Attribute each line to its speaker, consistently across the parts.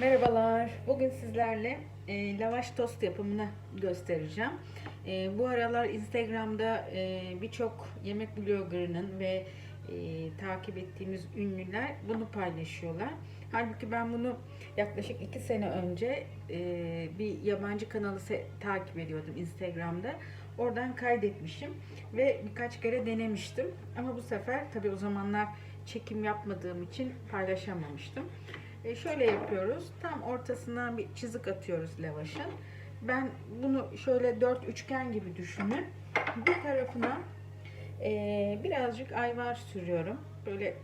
Speaker 1: Merhabalar. Bugün sizlerle e, lavaş tost yapımını göstereceğim. E, bu aralar Instagram'da e, birçok yemek bloggerının ve e, takip ettiğimiz ünlüler bunu paylaşıyorlar. Halbuki ben bunu yaklaşık iki sene önce e, bir yabancı kanalı se- takip ediyordum Instagram'da. Oradan kaydetmişim ve birkaç kere denemiştim. Ama bu sefer tabii o zamanlar çekim yapmadığım için paylaşamamıştım. E, şöyle yapıyoruz. Tam ortasından bir çizik atıyoruz lavaşın. Ben bunu şöyle dört üçgen gibi düşünün. Bir tarafına e, birazcık ayvar sürüyorum. Böyle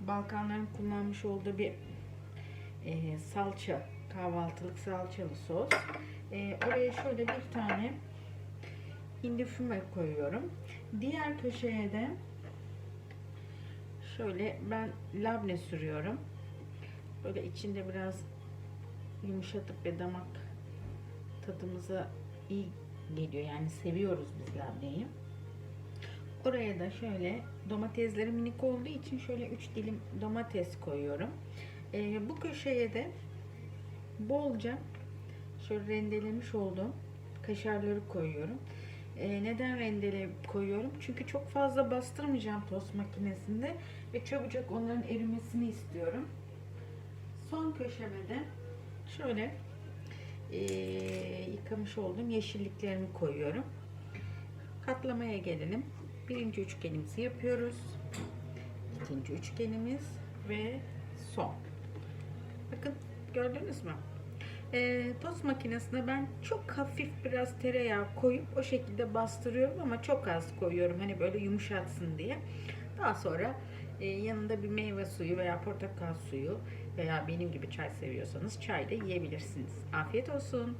Speaker 1: Balkanların kullanmış olduğu bir e, salça, kahvaltılık salçalı sos. E, oraya şöyle bir tane hindi füme koyuyorum. Diğer köşeye de şöyle ben labne sürüyorum. Böyle içinde biraz yumuşatıp ve damak tadımıza iyi geliyor. Yani seviyoruz biz labneyi. Oraya da şöyle domatesleri minik olduğu için şöyle 3 dilim domates koyuyorum. Ee, bu köşeye de bolca şöyle rendelemiş olduğum kaşarları koyuyorum. Ee, neden rendele koyuyorum? Çünkü çok fazla bastırmayacağım tost makinesinde ve çabucak onların erimesini istiyorum. Son köşeme de şöyle ee, yıkamış olduğum yeşilliklerimi koyuyorum. Katlamaya gelelim. Birinci üçgenimizi yapıyoruz. İkinci üçgenimiz ve son. Bakın gördünüz mü? Ee, tost makinesine ben çok hafif biraz tereyağı koyup o şekilde bastırıyorum ama çok az koyuyorum. Hani böyle yumuşatsın diye. Daha sonra e, yanında bir meyve suyu veya portakal suyu veya benim gibi çay seviyorsanız çayla yiyebilirsiniz. Afiyet olsun.